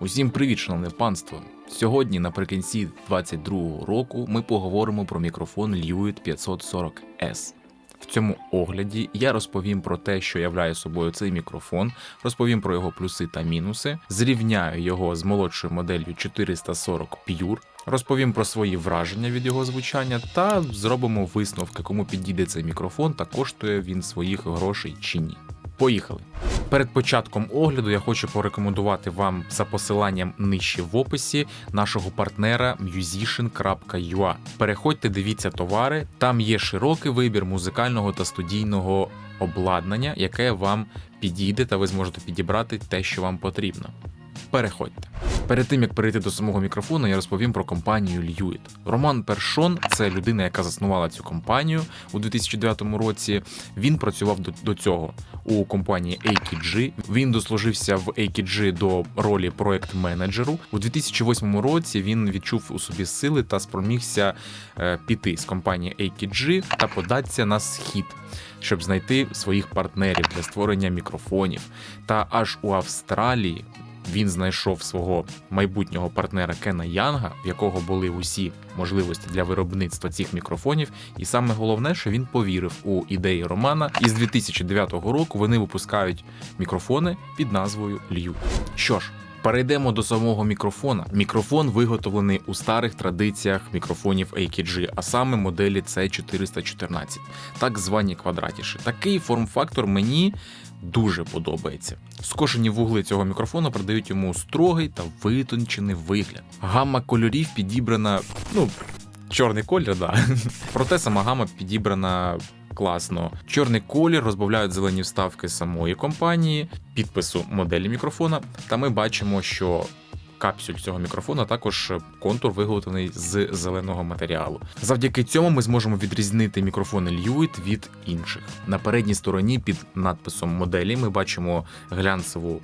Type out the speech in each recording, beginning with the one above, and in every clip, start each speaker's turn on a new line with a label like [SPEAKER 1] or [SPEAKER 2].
[SPEAKER 1] Усім привіт, шановне панство! Сьогодні, наприкінці 22-го року, ми поговоримо про мікрофон Lewitt 540S. В цьому огляді я розповім про те, що являє собою цей мікрофон, розповім про його плюси та мінуси, зрівняю його з молодшою моделлю 440 Pure, розповім про свої враження від його звучання та зробимо висновки, кому підійде цей мікрофон та коштує він своїх грошей чи ні. Поїхали! Перед початком огляду я хочу порекомендувати вам за посиланням нижче в описі нашого партнера musician.ua. Переходьте, дивіться товари, там є широкий вибір музикального та студійного обладнання, яке вам підійде, та ви зможете підібрати те, що вам потрібно. Переходьте. Перед тим як перейти до самого мікрофону, я розповім про компанію Lewitt. Роман Першон це людина, яка заснувала цю компанію у 2009 році. Він працював до, до цього у компанії AKG. Він дослужився в AKG до ролі проект-менеджеру. У 2008 році він відчув у собі сили та спромігся е, піти з компанії AKG та податися на схід. Щоб знайти своїх партнерів для створення мікрофонів, та аж у Австралії він знайшов свого майбутнього партнера Кена Янга, в якого були усі можливості для виробництва цих мікрофонів. І саме головне, що він повірив у ідеї Романа. І з 2009 року вони випускають мікрофони під назвою Лью. Що ж. Перейдемо до самого мікрофона. Мікрофон виготовлений у старих традиціях мікрофонів AKG, а саме моделі C414, так звані квадратіші. Такий форм-фактор мені дуже подобається. Скошені вугли цього мікрофона придають йому строгий та витончений вигляд. Гамма кольорів підібрана, ну, чорний колір, да. Проте сама гамма підібрана. Класно, чорний колір розбавляють зелені вставки самої компанії, підпису моделі мікрофона. Та ми бачимо, що капсюль цього мікрофона також контур виготовлений з зеленого матеріалу. Завдяки цьому ми зможемо відрізнити мікрофони Lewitt від інших. На передній стороні під надписом моделі ми бачимо глянцеву.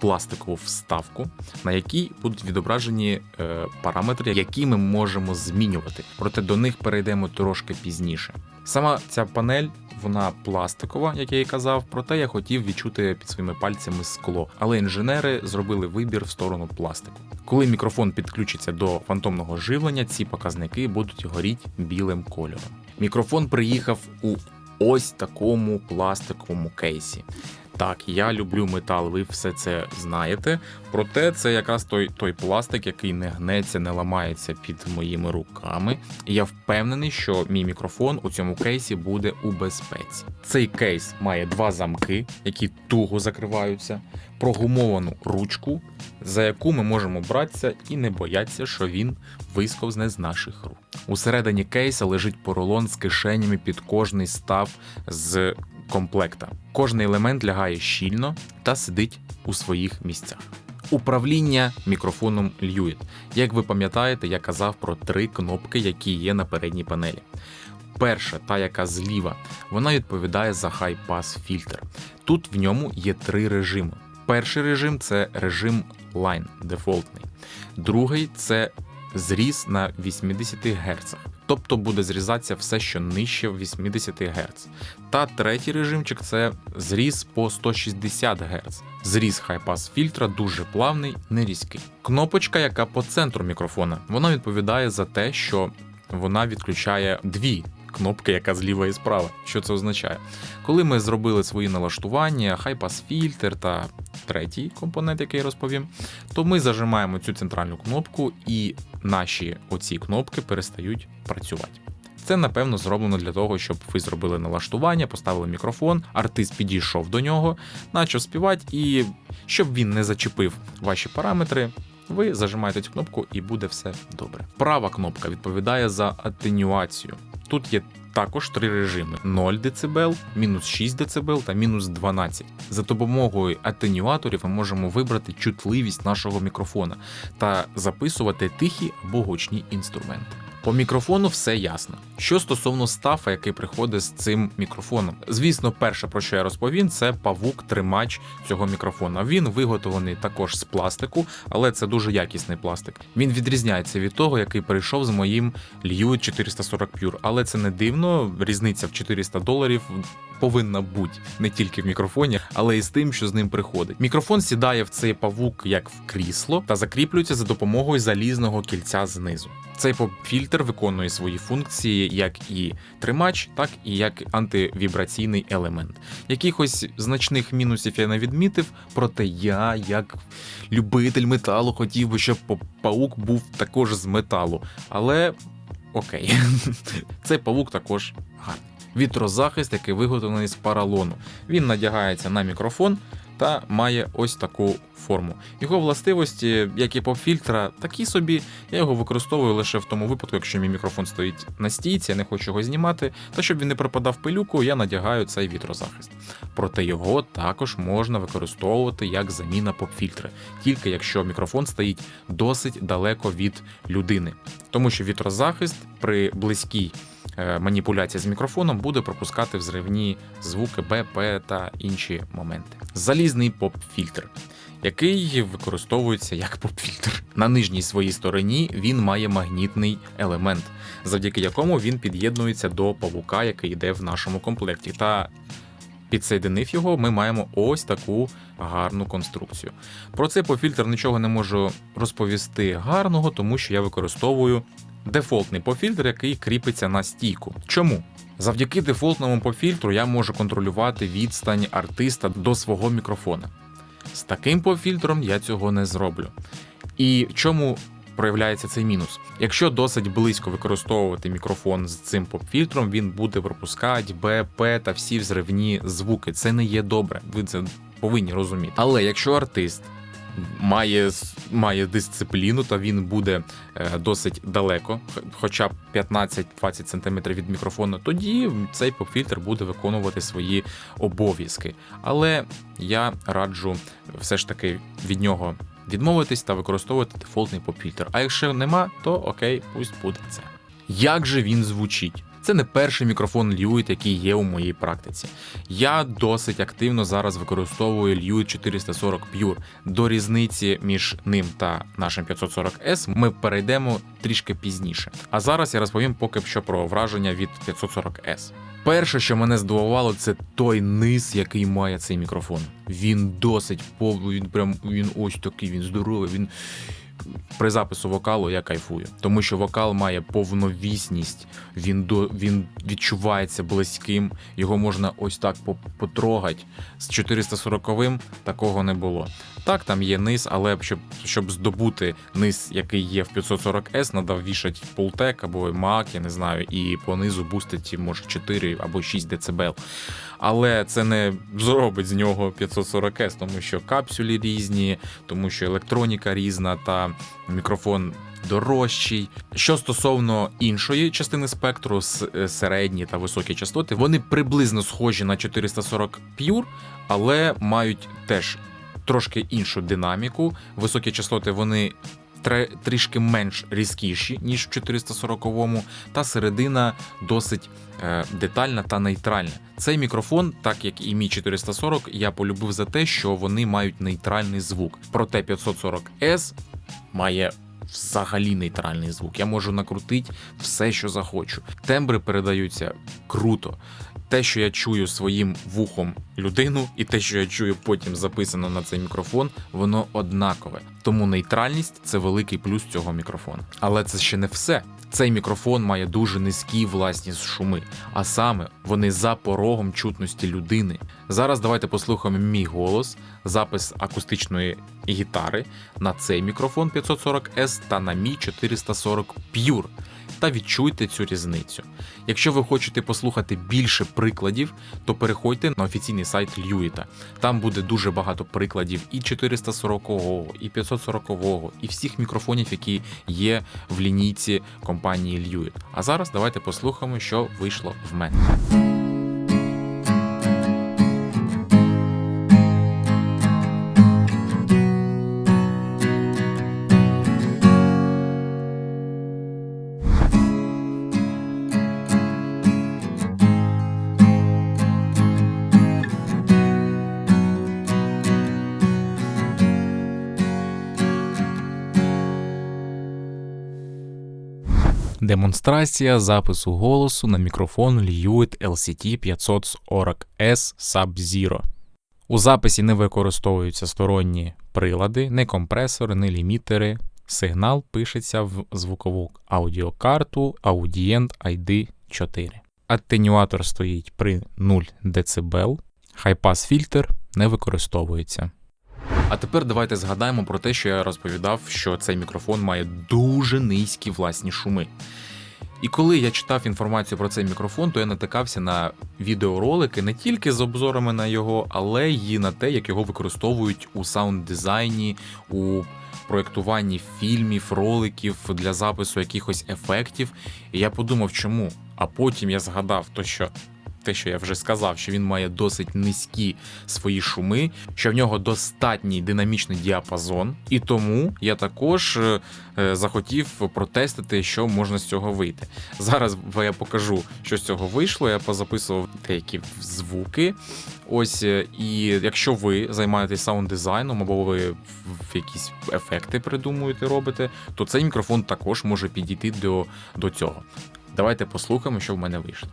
[SPEAKER 1] Пластикову вставку, на якій будуть відображені е, параметри, які ми можемо змінювати. Проте до них перейдемо трошки пізніше. Сама ця панель вона пластикова, як я і казав, проте я хотів відчути під своїми пальцями скло. Але інженери зробили вибір в сторону пластику. Коли мікрофон підключиться до фантомного живлення, ці показники будуть горіти білим кольором. Мікрофон приїхав у ось такому пластиковому кейсі. Так, я люблю метал, ви все це знаєте. Проте це якраз той той пластик, який не гнеться, не ламається під моїми руками. І я впевнений, що мій мікрофон у цьому кейсі буде у безпеці. Цей кейс має два замки, які туго закриваються, прогумовану ручку, за яку ми можемо братися і не боятися, що він висковзне з наших рук. Усередині кейса лежить поролон з кишенями під кожний став з комплекта. Кожний елемент лягає щільно та сидить у своїх місцях. Управління мікрофоном Lewitt. Як ви пам'ятаєте, я казав про три кнопки, які є на передній панелі. Перша, та яка зліва, вона відповідає за хай-пас фільтр. Тут в ньому є три режими. Перший режим це режим Line дефолтний. Другий це зріз на 80 Гц, тобто буде зрізатися все, що нижче 80 Гц. Та третій режимчик це зріз по 160 Гц. Зріз хайпас фільтра дуже плавний, не різкий. Кнопочка, яка по центру мікрофона, вона відповідає за те, що вона відключає дві. Кнопки, яка зліва і справа. Що це означає? Коли ми зробили свої налаштування, хайпас фільтр та третій компонент, який я розповім, то ми зажимаємо цю центральну кнопку, і наші оці кнопки перестають працювати. Це напевно зроблено для того, щоб ви зробили налаштування, поставили мікрофон, артист підійшов до нього, почав співати, і щоб він не зачепив ваші параметри. Ви зажимаєте цю кнопку і буде все добре. Права кнопка відповідає за атенюацію. Тут є також три режими: 0 дБ, мінус 6 дБ та мінус 12. За допомогою атенюаторів ми можемо вибрати чутливість нашого мікрофона та записувати тихі або гучні інструменти. По мікрофону все ясно. Що стосовно стафа, який приходить з цим мікрофоном, звісно, перше про що я розповім, це павук-тримач цього мікрофона. Він виготовлений також з пластику, але це дуже якісний пластик. Він відрізняється від того, який прийшов з моїм Liu 440 Pure. Але це не дивно. Різниця в 400 доларів повинна бути не тільки в мікрофоні, але й з тим, що з ним приходить. Мікрофон сідає в цей павук як в крісло та закріплюється за допомогою залізного кільця знизу. Цей поп-фільтр виконує свої функції як і тримач, так і як антивібраційний елемент. Якихось значних мінусів я не відмітив, проте я, як любитель металу, хотів би, щоб паук був також з металу. Але окей, цей павук також гарний вітрозахист, який виготовлений з паралону. Він надягається на мікрофон та має ось таку форму. Його властивості, як і поп-фільтра, такі собі. Я його використовую лише в тому випадку, якщо мій мікрофон стоїть на стійці, я не хочу його знімати. Та щоб він не пропадав пилюку, я надягаю цей вітрозахист. Проте його також можна використовувати як заміна поп-фільтри, тільки якщо мікрофон стоїть досить далеко від людини. Тому що вітрозахист при близькій маніпуляція з мікрофоном буде пропускати взривні звуки БП та інші моменти. Залізний поп-фільтр. Який використовується як поп-фільтр. На нижній своїй стороні він має магнітний елемент, завдяки якому він під'єднується до павука, який йде в нашому комплекті. Та підсоєдинив його, ми маємо ось таку гарну конструкцію. Про цей поп-фільтр нічого не можу розповісти гарного, тому що я використовую дефолтний пофільтр, який кріпиться на стійку. Чому? Завдяки дефолтному пофільтру я можу контролювати відстань артиста до свого мікрофона. З таким пофільтром я цього не зроблю. І чому проявляється цей мінус? Якщо досить близько використовувати мікрофон з цим поп-фільтром, він буде пропускати БП та всі взривні звуки. Це не є добре. Ви це повинні розуміти. Але якщо артист має має дисципліну, та він буде е, досить далеко, хоча б 15-20 см від мікрофону, тоді цей попфільтр буде виконувати свої обов'язки. Але я раджу все ж таки від нього відмовитись та використовувати дефолтний попфільтр. А якщо нема, то окей, пусть буде це. Як же він звучить? Це не перший мікрофон Lewitt, який є у моїй практиці. Я досить активно зараз використовую Lewitt 440 Pure. До різниці між ним та нашим 540S ми перейдемо трішки пізніше. А зараз я розповім поки що про враження від 540S. Перше, що мене здивувало, це той низ, який має цей мікрофон. Він досить повний, він прям він ось такий, він здоровий. Він при запису вокалу я кайфую, тому що вокал має повновісність, він до він відчувається близьким, його можна ось так потрогати. З 440-м такого не було. Так, там є низ, але щоб щоб здобути низ, який є в 540S, треба вішати Pultec або Mac, я не знаю, і по низу бустить може 4 або 6 дБ. Але це не зробить з нього 540S, тому що капсулі різні, тому що електроніка різна та мікрофон дорожчий. Що стосовно іншої частини спектру, е, середні та високі частоти, вони приблизно схожі на 440 Pure, але мають теж трошки іншу динаміку. Високі частоти вони трішки менш різкіші, ніж в 440-му, та середина досить е, детальна та нейтральна. Цей мікрофон, так як і мій 440, я полюбив за те, що вони мають нейтральний звук. Проте 540S має взагалі нейтральний звук. Я можу накрутити все, що захочу. Тембри передаються круто. Те, що я чую своїм вухом людину, і те, що я чую потім записано на цей мікрофон, воно однакове. Тому нейтральність це великий плюс цього мікрофона. Але це ще не все. Цей мікрофон має дуже низькі власні шуми, а саме вони за порогом чутності людини. Зараз давайте послухаємо мій голос, запис акустичної гітари на цей мікрофон 540S та на мій 440 Pure та відчуйте цю різницю. Якщо ви хочете послухати більше прикладів, то переходьте на офіційний сайт Льюіта. Там буде дуже багато прикладів і 440-го, і 540-го, і всіх мікрофонів, які є в лінійці компанії Льюіт. А зараз давайте послухаємо, що вийшло в мене. Демонстрація запису голосу на мікрофон Lewitt LCT 540S Sub-Zero. У записі не використовуються сторонні прилади, не компресори, не лімітери. Сигнал пишеться в звукову аудіокарту Audient ID 4. Атенюатор стоїть при 0 дБ. Хайпас фільтр не використовується. А тепер давайте згадаємо про те, що я розповідав, що цей мікрофон має дуже низькі власні шуми. І коли я читав інформацію про цей мікрофон, то я натикався на відеоролики не тільки з обзорами на його, але й на те, як його використовують у саунд-дизайні, у проєктуванні фільмів, роликів для запису якихось ефектів. І я подумав, чому. А потім я згадав, то що те, що я вже сказав, що він має досить низькі свої шуми, що в нього достатній динамічний діапазон, і тому я також е, е, захотів протестити, що можна з цього вийти. Зараз я покажу, що з цього вийшло. Я позаписував деякі звуки. Ось, е, і якщо ви займаєтесь саунд-дизайном або ви якісь ефекти придумуєте, робите, то цей мікрофон також може підійти до, до цього. Давайте послухаємо, що в мене вийшло.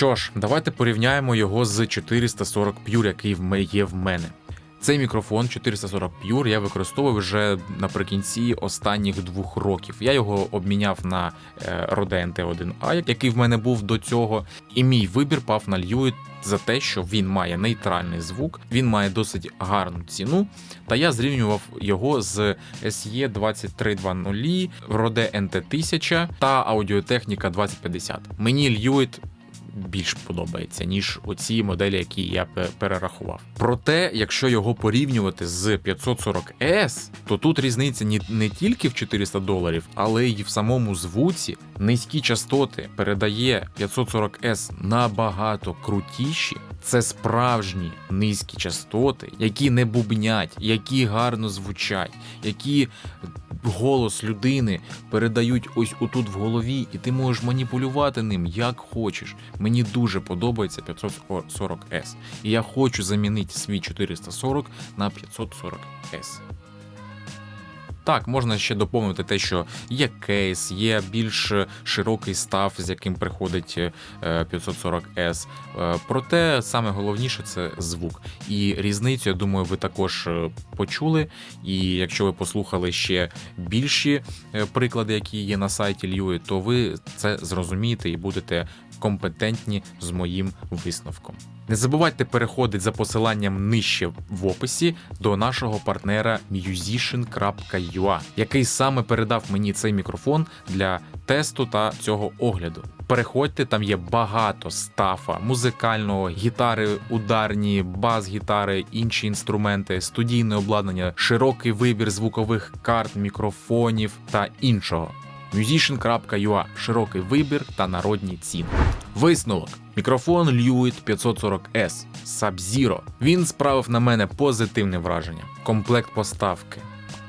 [SPEAKER 1] Що ж, давайте порівняємо його з 440 Pure, який є в мене. Цей мікрофон 440 Pure я використовував вже наприкінці останніх двох років. Я його обміняв на е, Rode NT1A, який в мене був до цього. І мій вибір пав на Lewitt за те, що він має нейтральний звук, він має досить гарну ціну. Та я зрівнював його з SE 2320, Rode NT1000 та Audio-Technica 2050. Мені Lewitt більш подобається, ніж оці моделі, які я перерахував. Проте, якщо його порівнювати з 540S, то тут різниця не тільки в 400 доларів, але й в самому звуці низькі частоти передає 540S набагато крутіші. Це справжні низькі частоти, які не бубнять, які гарно звучать, які голос людини передають ось отут в голові, і ти можеш маніпулювати ним як хочеш. Мені дуже подобається 540S. І я хочу замінити свій 440 на 540S. Так, можна ще доповнити те, що є кейс, є більш широкий став, з яким приходить 540S. Е, е, проте саме головніше це звук. І різницю, я думаю, ви також е, почули. І якщо ви послухали ще більші приклади, які є на сайті Льюї, то ви це зрозумієте і будете компетентні з моїм висновком. Не забувайте переходити за посиланням нижче в описі до нашого партнера musician.ua, який саме передав мені цей мікрофон для тесту та цього огляду. Переходьте, там є багато стафа, музикального, гітари, ударні, бас-гітари, інші інструменти, студійне обладнання, широкий вибір звукових карт, мікрофонів та іншого musician.ua широкий вибір та народні ціни. Висновок. Мікрофон Lewitt 540S Sub-Zero. Він справив на мене позитивне враження. Комплект поставки,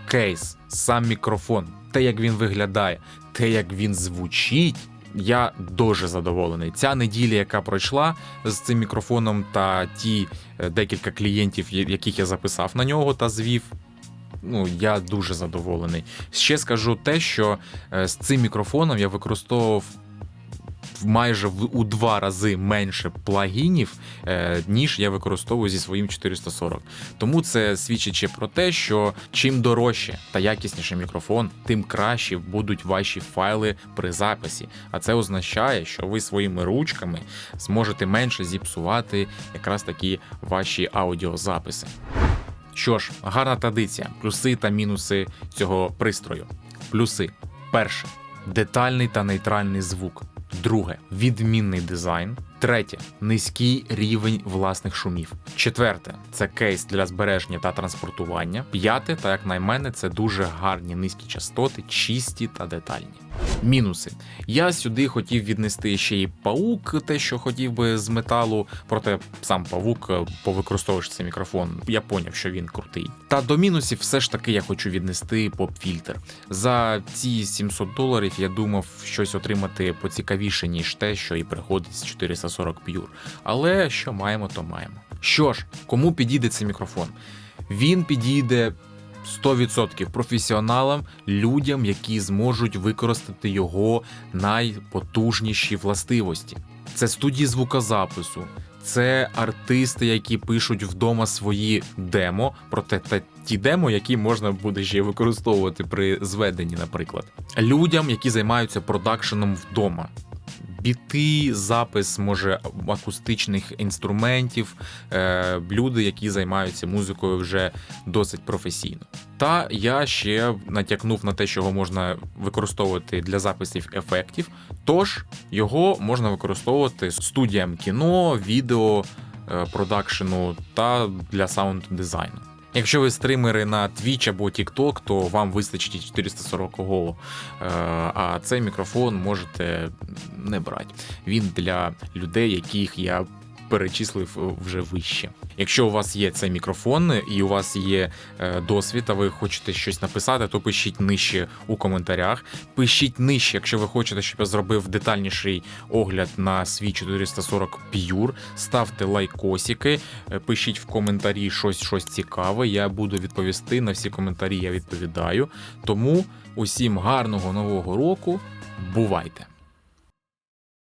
[SPEAKER 1] кейс, сам мікрофон, те, як він виглядає, те, як він звучить. Я дуже задоволений. Ця неділя, яка пройшла з цим мікрофоном, та ті е, декілька клієнтів, яких я записав на нього та звів, ну я дуже задоволений. Ще скажу те, що е, з цим мікрофоном я використовував. Майже в у два рази менше плагінів, е, ніж я використовую зі своїм 440. Тому це свідчить ще про те, що чим дорожче та якісніше мікрофон, тим краще будуть ваші файли при записі. А це означає, що ви своїми ручками зможете менше зіпсувати якраз такі ваші аудіозаписи. Що ж, гарна традиція, плюси та мінуси цього пристрою. Плюси: перше детальний та нейтральний звук. Друге відмінний дизайн. Третє низький рівень власних шумів. Четверте це кейс для збереження та транспортування. П'яте, та як на мене, це дуже гарні низькі частоти, чисті та детальні. Мінуси. Я сюди хотів віднести ще й паук, те, що хотів би з металу, проте сам павук е, повикористовуєш цей мікрофон. Я поняв, що він крутий. Та до мінусів все ж таки я хочу віднести поп-фільтр. За ці 700 доларів я думав щось отримати поцікавіше, ніж те, що і приходить з 440 Pure. Але що маємо, то маємо. Що ж, кому підійде цей мікрофон? Він підійде 100% професіоналам, людям, які зможуть використати його найпотужніші властивості. Це студії звукозапису, це артисти, які пишуть вдома свої демо, проте та ті демо, які можна буде ще використовувати при зведенні, наприклад. Людям, які займаються продакшеном вдома. Біти, запис, може, акустичних інструментів, е, люди, які займаються музикою вже досить професійно. Та я ще натякнув на те, що його можна використовувати для записів ефектів. Тож його можна використовувати студіям кіно, відео, е, продакшену та для саунд дизайну. Якщо ви стримери на Twitch або TikTok, то вам вистачить 440-го, е, а цей мікрофон можете не брати. Він для людей, яких я перечислив е, вже вище. Якщо у вас є цей мікрофон і у вас є е, досвід, а ви хочете щось написати, то пишіть нижче у коментарях. Пишіть нижче, якщо ви хочете, щоб я зробив детальніший огляд на свій 440 Pure. Ставте лайкосики, е, пишіть в коментарі щось, щось цікаве. Я буду відповісти на всі коментарі. Я відповідаю. Тому усім гарного нового року. Бувайте!